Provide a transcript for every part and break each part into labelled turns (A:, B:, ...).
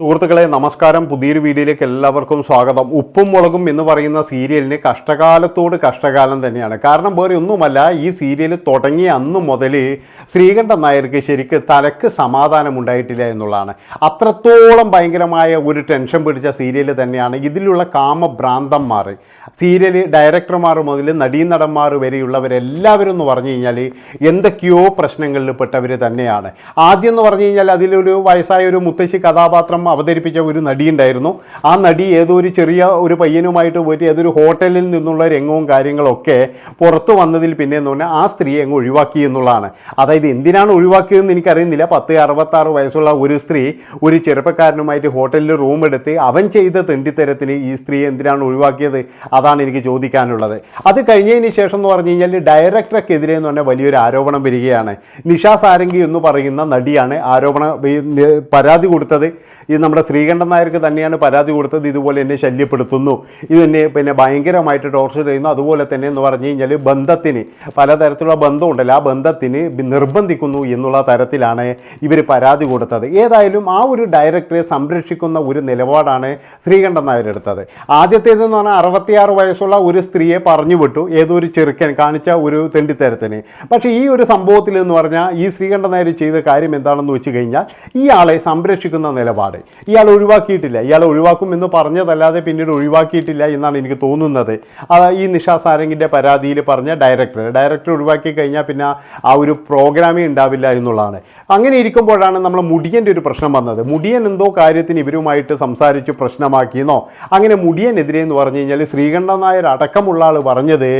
A: സുഹൃത്തുക്കളെ നമസ്കാരം. പുതിയൊരു വീഡിയോയിലേക്ക് എല്ലാവർക്കും സ്വാഗതം. ഉപ്പും മുളകും എന്ന് പറയുന്ന സീരിയലിന് കഷ്ടകാലത്തോട് കഷ്ടകാലം തന്നെയാണ്. കാരണം വേറെ ഒന്നുമല്ല ഈ സീരിയൽ തുടങ്ങിയ അന്ന് മുതൽ ശ്രീകണ്ഠൻ നായർക്ക് ശരിക്ക് തലക്ക് സമാധാനം ഉണ്ടായിട്ടില്ല എന്നുള്ളതാണ്. അത്രത്തോളം ഭയങ്കരമായ ഒരു ടെൻഷൻ പിടിച്ച സീരിയൽ തന്നെയാണ് ഇതിലുള്ള കാമഭ്രാന്തന്മാർ. സീരിയൽ ഡയറക്ടർമാർ മുതൽ നടീനടന്മാർ വരെയുള്ളവരെല്ലാവരും എന്ന് പറഞ്ഞു കഴിഞ്ഞാൽ എന്തൊക്കെയോ പ്രശ്നങ്ങളിൽ പെട്ടവർ തന്നെയാണ്. ആദ്യം എന്ന് പറഞ്ഞു കഴിഞ്ഞാൽ അതിലൊരു വയസ്സായ ഒരു മുത്തശ്ശി കഥാപാത്രം അവതരിപ്പിച്ച ഒരു നടിയുണ്ടായിരുന്നു. ആ നടി ഏതോ ഒരു ചെറിയ ഒരു പയ്യനുമായിട്ട് പോയിട്ട് ഏതൊരു ഹോട്ടലിൽ നിന്നുള്ള രംഗവും കാര്യങ്ങളൊക്കെ പുറത്തു വന്നതിൽ പിന്നെ എന്ന് പറഞ്ഞാൽ ആ സ്ത്രീയെ അങ്ങ് ഒഴിവാക്കി എന്നുള്ളതാണ്. അതായത് എന്തിനാണ് ഒഴിവാക്കിയതെന്ന് എനിക്കറിയുന്നില്ല. പത്ത് അറുപത്താറ് വയസ്സുള്ള ഒരു സ്ത്രീ ഒരു ചെറുപ്പക്കാരനുമായിട്ട് ഹോട്ടലിൽ റൂം എടുത്ത് അവൻ ചെയ്ത തെണ്ടിത്തരത്തിന് ഈ സ്ത്രീ എന്തിനാണ് ഒഴിവാക്കിയത്? അതാണ് എനിക്ക് ചോദിക്കാനുള്ളത്. അത് കഴിഞ്ഞതിന് ശേഷം എന്ന് പറഞ്ഞു കഴിഞ്ഞാൽ ഡയറക്ടർക്കെതിരെ എന്ന് പറഞ്ഞാൽ വലിയൊരു ആരോപണം വരികയാണ്. നിഷ സാരംഗി എന്ന് പറയുന്ന നടിയാണ് ആരോപണ പരാതി കൊടുത്തത്. നമ്മുടെ ശ്രീകണ്ഠൻ നായർക്ക് തന്നെയാണ് പരാതി കൊടുത്തത്. ഇതുപോലെ എന്നെ ശല്യപ്പെടുത്തുന്നു. ഇത് എന്നെ പിന്നെ ഭയങ്കരമായിട്ട് ടോർച്ചർ ചെയ്യുന്നു. അതുപോലെ തന്നെ എന്ന് പറഞ്ഞു കഴിഞ്ഞാൽ ബന്ധത്തിന് പലതരത്തിലുള്ള ബന്ധമുണ്ടല്ലോ. ആ ബന്ധത്തിന് നിർബന്ധിക്കുന്നു എന്നുള്ള തരത്തിലാണ് ഇവർ പരാതി കൊടുത്തത്. ഏതായാലും ആ ഒരു ഡയറക്ടറെ സംരക്ഷിക്കുന്ന ഒരു നിലപാടാണ് ശ്രീകണ്ഠൻ നായർ എടുത്തത്. ആദ്യത്തേതെന്ന് പറഞ്ഞാൽ അറുപത്തിയാറ് വയസ്സുള്ള ഒരു സ്ത്രീയെ പറഞ്ഞു വിട്ടു. ഏതോ ഒരു ചെറുക്കൻ കാണിച്ച ഒരു തെണ്ടിത്തരത്തിന്. പക്ഷേ ഈ ഒരു സംഭവത്തിൽ എന്ന് പറഞ്ഞാൽ ഈ ശ്രീകണ്ഠൻ നായർ ചെയ്ത കാര്യം എന്താണെന്ന് വെച്ച് കഴിഞ്ഞാൽ ഈ ആളെ സംരക്ഷിക്കുന്ന നിലപാട്. ഇയാൾ ഒഴിവാക്കിയിട്ടില്ല. ഇയാൾ ഒഴിവാക്കും എന്ന് പറഞ്ഞതല്ലാതെ പിന്നീട് ഒഴിവാക്കിയിട്ടില്ല എന്നാണ് എനിക്ക് തോന്നുന്നത്. ഈ നിഷാ സാരംഗിന്റെ പരാതിയിൽ പറഞ്ഞ ഡയറക്ടർ ഡയറക്ടർ ഒഴിവാക്കി കഴിഞ്ഞാൽ പിന്നെ ആ ഒരു പ്രോഗ്രാമേ ഉണ്ടാവില്ല എന്നുള്ളതാണ്. അങ്ങനെ ഇരിക്കുമ്പോഴാണ് നമ്മൾ മുടിയന്റെ ഒരു പ്രശ്നം വന്നത്. മുടിയൻ എന്തോ കാര്യത്തിന് ഇവരുമായിട്ട് സംസാരിച്ച് പ്രശ്നമാക്കിയെന്നോ അങ്ങനെ മുടിയനെതിരെ എന്ന് പറഞ്ഞു കഴിഞ്ഞാൽ ശ്രീകണ്ഠൻ നായർ അടക്കമുള്ള ആൾ പറഞ്ഞത്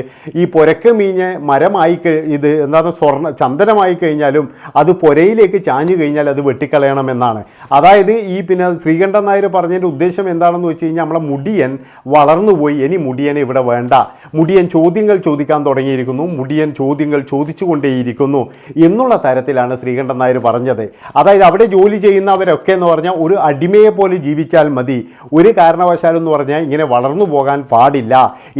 A: ഈ പുരക്ക മീഞ്ഞ് മരമായി ഇത് എന്താണ് സ്വർണ ചന്ദനമായി കഴിഞ്ഞാലും അത് പുരയിലേക്ക് ചാഞ്ഞു കഴിഞ്ഞാൽ അത് വെട്ടിക്കളയണമെന്നാണ് അതായത് ഈ പിന്നെ ശ്രീകണ്ഠൻ നായർ പറഞ്ഞതിന്റെ ഉദ്ദേശം എന്താണെന്ന് വെച്ച് കഴിഞ്ഞാൽ നമ്മളെ മുടിയൻ വളർന്നു പോയി. ഇനി മുടിയനെ ഇവിടെ വേണ്ട. മുടിയൻ ചോദ്യങ്ങൾ ചോദിക്കാൻ തുടങ്ങിയിരിക്കുന്നു. മുടിയൻ ചോദ്യങ്ങൾ ചോദിച്ചുകൊണ്ടേയിരിക്കുന്നു എന്നുള്ള തരത്തിലാണ് ശ്രീകണ്ഠൻ നായർ പറഞ്ഞത്. അതായത് അവിടെ ജോലി ചെയ്യുന്നവരൊക്കെ എന്ന് പറഞ്ഞാൽ ഒരു അടിമയെ പോലെ ജീവിച്ചാൽ മതി. ഒരു കാരണവശാലും എന്ന് പറഞ്ഞാൽ ഇങ്ങനെ വളർന്നു പോകാൻ പാടില്ല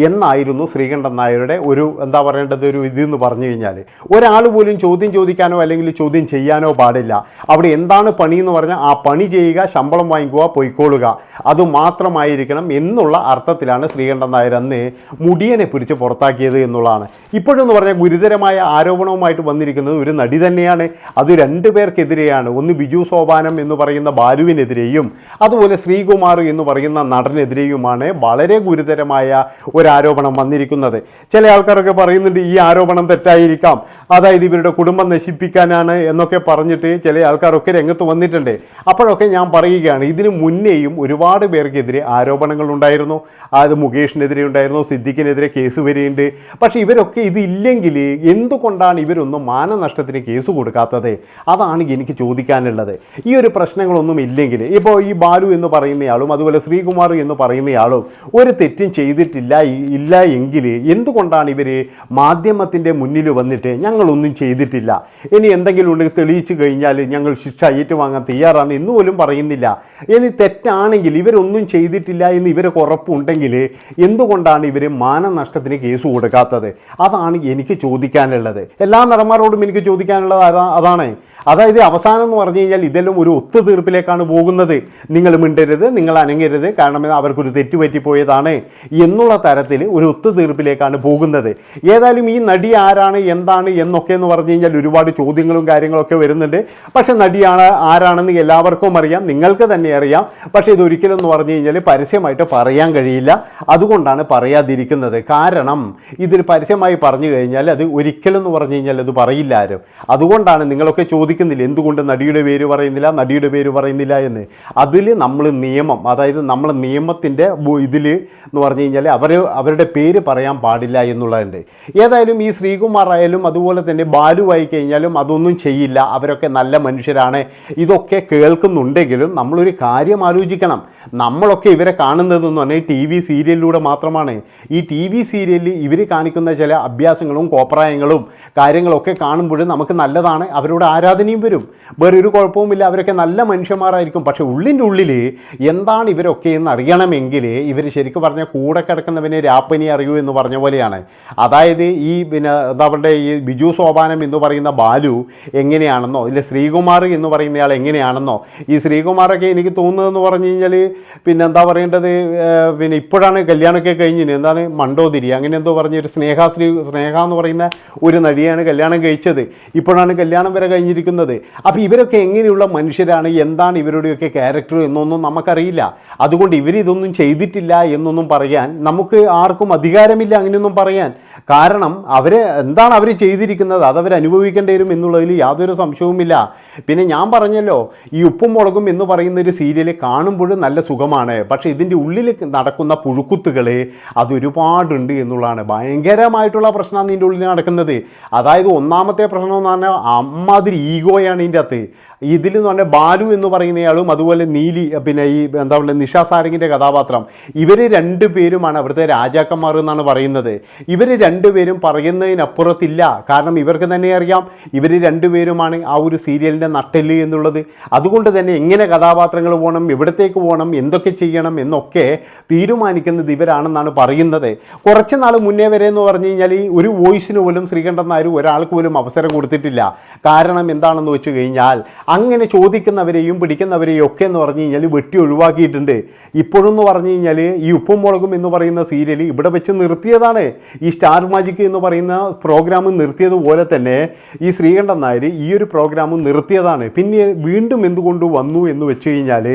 A: എന്നായിരുന്നു ശ്രീകണ്ഠൻ നായരുടെ ഒരു എന്താ പറയേണ്ടത്? ഒരു ഇതെന്ന് പറഞ്ഞു കഴിഞ്ഞാൽ. ഒരാൾ പോലും ചോദ്യം ചോദിക്കാനോ അല്ലെങ്കിൽ ചോദ്യം ചെയ്യാനോ പാടില്ല. അവിടെ എന്താണ് പണി എന്ന് പറഞ്ഞാൽ ആ പണി ചെയ്യുക ശമ്പളം വാങ്ങിക്കുക പൊയ്ക്കോളുക. അത് മാത്രമായിരിക്കണം എന്നുള്ള അർത്ഥത്തിലാണ് ശ്രീകണ്ഠൻ നായർ അന്ന് മുടിയനെ പിടിച്ച് പുറത്താക്കിയത് എന്നുള്ളതാണ്. ഇപ്പോഴെന്ന് പറഞ്ഞാൽ ഗുരുതരമായ ആരോപണവുമായിട്ട് വന്നിരിക്കുന്നത് ഒരു നടി തന്നെയാണ്. അത് രണ്ടു പേർക്കെതിരെയാണ്. ഒന്ന് ബിജു സോപാനം എന്ന് പറയുന്ന ബാലുവിനെതിരെയും അതുപോലെ ശ്രീകുമാർ എന്ന് പറയുന്ന നടനെതിരെയുമാണ് വളരെ ഗുരുതരമായ ഒരു ആരോപണം വന്നിരിക്കുന്നത്. ചില ആൾക്കാരൊക്കെ പറയുന്നുണ്ട് ഈ ആരോപണം തെറ്റായിരിക്കാം. അതായത് ഇവരുടെ കുടുംബം നശിപ്പിക്കാനാണ് എന്നൊക്കെ പറഞ്ഞിട്ട് ചില ആൾക്കാരൊക്കെ രംഗത്ത് വന്നിട്ടുണ്ട്. അപ്പോഴൊക്കെ ഞാൻ പറയുകയാണ് ഇതിനു മുന്നേയും ഒരുപാട് പേർക്കെതിരെ ആരോപണങ്ങൾ ഉണ്ടായിരുന്നു അത് മുകേഷിനെതിരെ ഉണ്ടായിരുന്നു സിദ്ദിഖിനെതിരെ കേസ് വരെയുണ്ട്. പക്ഷേ ഇവരൊക്കെ ഇതില്ലെങ്കിൽ എന്തുകൊണ്ടാണ് ഇവരൊന്നും മാനനഷ്ടത്തിന് കേസ് കൊടുക്കാത്തത്? അതാണ് എനിക്ക് ചോദിക്കാനുള്ളത്. ഈ ഒരു പ്രശ്നങ്ങളൊന്നും ഇല്ലെങ്കിൽ ഇപ്പോൾ ഈ ബാലു എന്ന് പറയുന്നയാളും അതുപോലെ ശ്രീകുമാർ എന്ന് പറയുന്നയാളും ഒരു തെറ്റും ചെയ്തിട്ടില്ല ഇല്ല എങ്കിൽ എന്തുകൊണ്ടാണ് ഇവർ മാധ്യമത്തിന്റെ മുന്നിൽ വന്നിട്ട് ഞങ്ങളൊന്നും ചെയ്തിട്ടില്ല? ഇനി എന്തെങ്കിലും ഉണ്ടെങ്കിൽ തെളിയിച്ചു കഴിഞ്ഞാൽ ഞങ്ങൾ ശിക്ഷ ഏറ്റുവാങ്ങാൻ തയ്യാറാണ് എന്ന് പോലും പറയുന്നില്ല എന്ന് തെറ്റാണെങ്കിൽ ഇവരൊന്നും ചെയ്തിട്ടില്ല എന്ന് ഇവർക്ക് ഉറപ്പുണ്ടെങ്കിൽ എന്തുകൊണ്ടാണ് ഇവർ മാനനഷ്ടത്തിന് കേസ് കൊടുക്കാത്തത്? അതാണ് എനിക്ക് ചോദിക്കാനുള്ളത്. എല്ലാ നടന്മാരോടും എനിക്ക് ചോദിക്കാനുള്ളത് അതാ- അതാണ്. അതായത് അവസാനം എന്ന് പറഞ്ഞു കഴിഞ്ഞാൽ ഇതെല്ലാം ഒരു ഒത്തുതീർപ്പിലേക്കാണ് പോകുന്നത്. നിങ്ങൾ മിണ്ടരുത് നിങ്ങൾ അനങ്ങരുത്. കാരണം അവർക്കൊരു തെറ്റുപറ്റിപ്പോയതാണ് എന്നുള്ള തരത്തിൽ ഒരു ഒത്തുതീർപ്പിലേക്കാണ് പോകുന്നത്. ഏതായാലും ഈ നടി ആരാണ് എന്താണ് എന്നൊക്കെ എന്ന് പറഞ്ഞു കഴിഞ്ഞാൽ ഒരുപാട് ചോദ്യങ്ങളും കാര്യങ്ങളൊക്കെ വരുന്നുണ്ട്. പക്ഷെ നടിയാണ് ആരാണെന്ന് എല്ലാവർക്കും അറിയാം. നിങ്ങൾക്ക് തന്നെ അറിയാം. പക്ഷേ ഇതൊരിക്കലും എന്ന് പറഞ്ഞു കഴിഞ്ഞാൽ പരസ്യമായിട്ട് പറയാൻ കഴിയില്ല. അതുകൊണ്ടാണ് പറയാതിരിക്കുന്നത്. കാരണം ഇതിൽ പരസ്യമായി പറഞ്ഞു കഴിഞ്ഞാൽ അത് ഒരിക്കലും എന്ന് പറഞ്ഞു കഴിഞ്ഞാൽ അത് പറയില്ല ആരും. അതുകൊണ്ടാണ് നിങ്ങളൊക്കെ ചോദിക്കുന്നില്ല എന്തുകൊണ്ട് നടിയുടെ പേര് പറയുന്നില്ല നടിയുടെ പേര് പറയുന്നില്ല എന്ന്. അതിൽ നമ്മൾ നിയമം അതായത് നമ്മൾ നിയമത്തിന്റെ ഇതിൽ എന്ന് പറഞ്ഞു കഴിഞ്ഞാൽ അവർ അവരുടെ പേര് പറയാൻ പാടില്ല എന്നുള്ളതുണ്ട്. ഏതായാലും ഈ ശ്രീകുമാർ ആയാലും അതുപോലെ തന്നെ ബാലു ആയി കഴിഞ്ഞാലും അതൊന്നും ചെയ്യില്ല. അവരൊക്കെ നല്ല മനുഷ്യരാണ്. ഇതൊക്കെ കേൾക്കുന്നുണ്ടെങ്കിലും നമ്മളൊരു കാര്യം ആലോചിക്കണം. നമ്മളൊക്കെ ഇവരെ കാണുന്നതെന്ന് പറഞ്ഞാൽ ടി വി സീരിയലിലൂടെ മാത്രമാണ്. ഈ ടി വി സീരിയലിൽ ഇവർ കാണിക്കുന്ന ചില അഭ്യാസങ്ങളും കോപ്രായങ്ങളും കാര്യങ്ങളൊക്കെ കാണുമ്പോൾ നമുക്ക് നല്ലതാണ്. അവരോട് ആരാധനയും വരും. വേറൊരു കുഴപ്പവുമില്ല. അവരൊക്കെ നല്ല മനുഷ്യന്മാരായിരിക്കും. പക്ഷെ ഉള്ളിന്റെ ഉള്ളിൽ എന്താണ് ഇവരൊക്കെ എന്ന് അറിയണമെങ്കിൽ ഇവർ ശരിക്കും പറഞ്ഞാൽ കൂടെ കിടക്കുന്നവനെ രാപ്പനി അറിയൂ എന്ന് പറഞ്ഞ പോലെയാണ്. അതായത് ഈ പിന്നെ പറയുക ഈ ബിജു സോപാനം എന്ന് പറയുന്ന ബാലു എങ്ങനെയാണെന്നോ ഇല്ല ശ്രീകുമാർ എന്ന് പറയുന്നയാൾ എങ്ങനെയാണെന്നോ ഈ ശ്രീകുമാർ ശ്രീകുമാറൊക്കെ എനിക്ക് തോന്നുന്നതെന്ന് പറഞ്ഞു കഴിഞ്ഞാൽ പിന്നെ എന്താ പറയേണ്ടത് പിന്നെ ഇപ്പോഴാണ് കല്യാണമൊക്കെ കഴിഞ്ഞിന് എന്താണ് മണ്ടോതിരി അങ്ങനെ എന്തോ പറഞ്ഞ ഒരു സ്നേഹാശ്രീ സ്നേഹ എന്ന് പറയുന്ന ഒരു നടിയാണ് കല്യാണം കഴിച്ചത്. ഇപ്പോഴാണ് കല്യാണം വരെ കഴിഞ്ഞിരിക്കുന്നത്. അപ്പോൾ ഇവരൊക്കെ എങ്ങനെയുള്ള മനുഷ്യരാണ്? എന്താണ് ഇവരുടെയൊക്കെ ക്യാരക്ടർ എന്നൊന്നും നമുക്കറിയില്ല. അതുകൊണ്ട് ഇവരിതൊന്നും ചെയ്തിട്ടില്ല എന്നൊന്നും പറയാൻ നമുക്ക് ആർക്കും അധികാരമില്ല അങ്ങനെയൊന്നും പറയാൻ. കാരണം അവർ എന്താണ് അവർ ചെയ്തിരിക്കുന്നത്? അതവർ അനുഭവിക്കേണ്ടി വരും എന്നുള്ളതിൽ യാതൊരു സംശയവുമില്ല. പിന്നെ ഞാൻ പറഞ്ഞല്ലോ ഈ ഉപ്പും മുളകും എന്ന് പറയുന്ന ഒരു സീരിയൽ കാണുമ്പോഴും നല്ല സുഖമാണ്. പക്ഷേ ഇതിന്റെ ഉള്ളിൽ നടക്കുന്ന പുഴുക്കുത്തുകൾ അതൊരുപാടുണ്ട് എന്നുള്ളതാണ്. ഭയങ്കരമായിട്ടുള്ള പ്രശ്നമാണ് ഇതിന്റെ ഉള്ളിൽ നടക്കുന്നത്. അതായത് ഒന്നാമത്തെ പ്രശ്നം എന്ന് പറഞ്ഞാൽ അമ്മാതിരി ഈഗോയാണ് ഇതിന്റെ അകത്ത്. ഇതിൽ എന്ന് പറഞ്ഞാൽ ബാലു എന്ന് പറയുന്നയാളും അതുപോലെ നീലി പിന്നെ ഈ എന്താ പറയുക നിഷ സാരംഗിന്റെ കഥാപാത്രം. ഇവർ രണ്ടുപേരുമാണ് അവിടുത്തെ രാജാക്കന്മാർ എന്നാണ് പറയുന്നത്. ഇവർ രണ്ടുപേരും പറയുന്നതിനപ്പുറത്തില്ല. കാരണം ഇവർക്ക് തന്നെ അറിയാം. ഇവർ രണ്ടുപേരുമാണ് ആ ഒരു സീരിയലിന്റെ നട്ടെല്ല് എന്നുള്ളത്. അതുകൊണ്ട് തന്നെ എങ്ങനെ കഥാപാത്രങ്ങൾ പോകണം എവിടത്തേക്ക് പോകണം എന്തൊക്കെ ചെയ്യണം എന്നൊക്കെ തീരുമാനിക്കുന്നത് ഇവരാണെന്നാണ് പറയുന്നത്. കുറച്ച് നാൾ മുന്നേ വരെ എന്ന് പറഞ്ഞു കഴിഞ്ഞാൽ ഈ ഒരു വോയിസിന് പോലും ശ്രീകണ്ഠൻ നായർ ഒരാൾക്ക് പോലും അവസരം കൊടുത്തിട്ടില്ല. കാരണം എന്താണെന്ന് വെച്ച് കഴിഞ്ഞാൽ അങ്ങനെ ചോദിക്കുന്നവരെയും പിടിക്കുന്നവരെയും ഒക്കെ എന്ന് പറഞ്ഞു കഴിഞ്ഞാൽ വെട്ടി ഒഴിവാക്കിയിട്ടുണ്ട്. ഇപ്പോഴെന്ന് പറഞ്ഞു കഴിഞ്ഞാൽ ഈ ഉപ്പും മുളകും എന്ന് പറയുന്ന സീരിയൽ ഇവിടെ വെച്ച് നിർത്തിയതാണ്. ഈ സ്റ്റാർ മാജിക് എന്ന് പറയുന്ന പ്രോഗ്രാം നിർത്തിയതുപോലെ തന്നെ ഈ ശ്രീകണ്ഠൻ നായർ ഈ ഒരു പ്രോഗ്രാം നിർത്തിയതാണ്. പിന്നെ വീണ്ടും എന്തുകൊണ്ട് വന്നു എന്ന് വെച്ച് കഴിഞ്ഞാൽ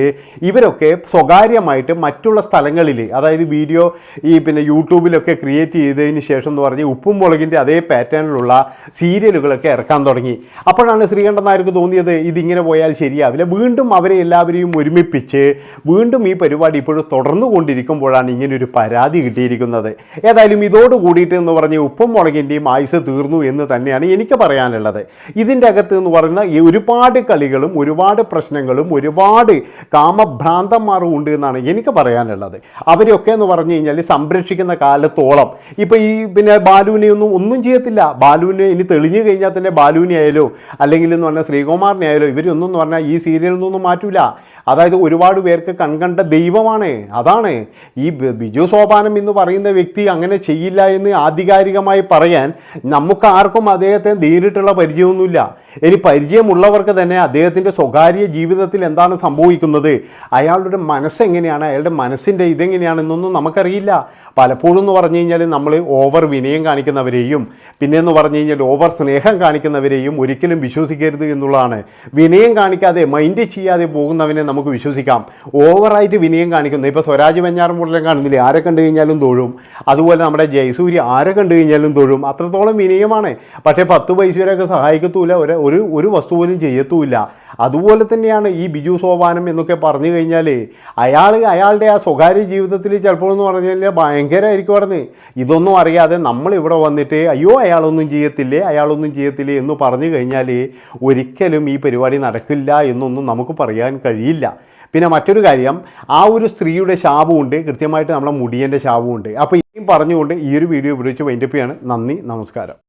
A: ഇവരൊക്കെ സ്വകാര്യമായിട്ട് മറ്റുള്ള സ്ഥലങ്ങളിൽ അതായത് വീഡിയോ ഈ പിന്നെ യൂട്യൂബിലൊക്കെ ക്രിയേറ്റ് ചെയ്തതിന് ശേഷം എന്ന് പറഞ്ഞ് ഉപ്പും മുളകിന്റെ അതേ പാറ്റേണിലുള്ള സീരിയലുകളൊക്കെ ഇറക്കാൻ തുടങ്ങി. അപ്പോഴാണ് ശ്രീകണ്ഠൻ നായർക്ക് തോന്നിയത് ഇതിങ്ങനെ പോയാൽ ശരിയാവില്ല. വീണ്ടും അവരെ എല്ലാവരെയും ഒരുമിപ്പിച്ച് വീണ്ടും ഈ പരിപാടി ഇപ്പോഴും തുടർന്നു കൊണ്ടിരിക്കുമ്പോഴാണ് ഇങ്ങനൊരു പരാതി കിട്ടിയിരിക്കുന്നത്. ഏതായാലും ഇതോട് കൂടിയിട്ട് എന്ന് പറഞ്ഞ് ഉപ്പും മുളകിന്റെയും ആയുസ് തീർന്നു എന്ന് തന്നെയാണ് എനിക്ക് പറയാനുള്ളത്. ഇതിന്റെ അകത്ത് എന്ന് പറയുന്ന ഒരുപാട് കളികളും ഒരുപാട് പ്രശ്നങ്ങളും ഒരുപാട് കാമഭ്രാന്തന്മാരും ഉണ്ട് എന്നാണ് എനിക്ക് പറയാനുള്ളത്. അവരൊക്കെ എന്ന് പറഞ്ഞു കഴിഞ്ഞാൽ സംരക്ഷിക്കുന്ന കാലത്തോളം ഇപ്പോൾ ഈ പിന്നെ ബാലുവിനെ ഒന്നും ഒന്നും ചെയ്യത്തില്ല. ബാലുവിനെ ഇനി തെളിഞ്ഞു കഴിഞ്ഞാൽ തന്നെ ബാലുവിനെ ആയാലോ അല്ലെങ്കിൽ എന്ന് പറഞ്ഞാൽ ശ്രീകുമാറിനെ ആയാലോ ഇവരൊന്നും പറഞ്ഞാൽ ഈ സീരിയലിൽ നിന്നൊന്നും മാറ്റൂല. അതായത് ഒരുപാട് പേർക്ക് കൺകണ്ട ദൈവമാണ്. അതാണ്. ഈ ബിജു സോപാനം എന്ന് പറയുന്ന വ്യക്തി അങ്ങനെ ചെയ്യില്ല എന്ന് ആധികാരികമായി പറയാൻ നമുക്ക് ആർക്കും അദ്ദേഹത്തെ നേരിട്ടുള്ള പരിചയമൊന്നുമില്ല. ഇനി പരിചയമുള്ളവർക്ക് തന്നെ അദ്ദേഹത്തിന്റെ സ്വകാര്യ ജീവിതത്തിൽ എന്താണ് സംഭവിക്കുന്നത്? അയാളുടെ മനസ്സെങ്ങനെയാണ്? അയാളുടെ മനസ്സിന്റെ ഇതെങ്ങനെയാണെന്നൊന്നും നമുക്കറിയില്ല. പലപ്പോഴും എന്ന് പറഞ്ഞു കഴിഞ്ഞാൽ നമ്മൾ ഓവർ വിനയം കാണിക്കുന്നവരെയും പിന്നെ എന്ന് പറഞ്ഞു കഴിഞ്ഞാൽ ഓവർ സ്നേഹം കാണിക്കുന്നവരെയും ഒരിക്കലും വിശ്വസിക്കരുത് എന്നുള്ളതാണ്. വിനയം കാണിക്കാതെ മൈൻഡ് ചെയ്യാതെ പോകുന്നവനെ നമുക്ക് വിശ്വസിക്കാം. ഓവറായിട്ട് വിനയം കാണിക്കുന്നു. ഇപ്പോൾ സ്വരാജ് വെഞ്ഞാറമൂടിലും കാണുന്നില്ലേ? ആരെ കണ്ടു കഴിഞ്ഞാലും തൊഴും. അതുപോലെ നമ്മുടെ ജയസൂര്യ ആരെ കണ്ടു കഴിഞ്ഞാലും തൊഴും. അത്രത്തോളം വിനയമാണ്. പക്ഷേ പത്ത് പൈസ വരെയൊക്കെ സഹായിക്കത്തൂല. ഒരു ഒരു ഒരു വസ്തു പോലും ചെയ്യത്തുമില്ല. അതുപോലെ തന്നെയാണ് ഈ ബിജു സോപാനം എന്നൊക്കെ പറഞ്ഞു കഴിഞ്ഞാൽ അയാൾ അയാളുടെ ആ സ്വകാര്യ ജീവിതത്തിൽ ചിലപ്പോൾ എന്ന് പറഞ്ഞു കഴിഞ്ഞാൽ ഭയങ്കരമായിരിക്കും പറഞ്ഞ്. ഇതൊന്നും അറിയാതെ നമ്മൾ ഇവിടെ വന്നിട്ട് അയ്യോ അയാളൊന്നും ചെയ്യത്തില്ലേ അയാളൊന്നും ചെയ്യത്തില്ലേ എന്ന് പറഞ്ഞു കഴിഞ്ഞാൽ ഒരിക്കലും ഈ പരിപാടി നടക്കില്ല എന്നൊന്നും നമുക്ക് പറയാൻ കഴിയില്ല. പിന്നെ മറ്റൊരു കാര്യം ആ ഒരു സ്ത്രീയുടെ ശാപമുണ്ട് കൃത്യമായിട്ട് നമ്മളെ മുടിയന്റെ ശാപമുണ്ട് അപ്പോൾ ഇനിയും പറഞ്ഞുകൊണ്ട് ഈ ഒരു വീഡിയോ ഉപയോഗിച്ച് വൈൻഡപ്പ് നന്ദി നമസ്കാരം.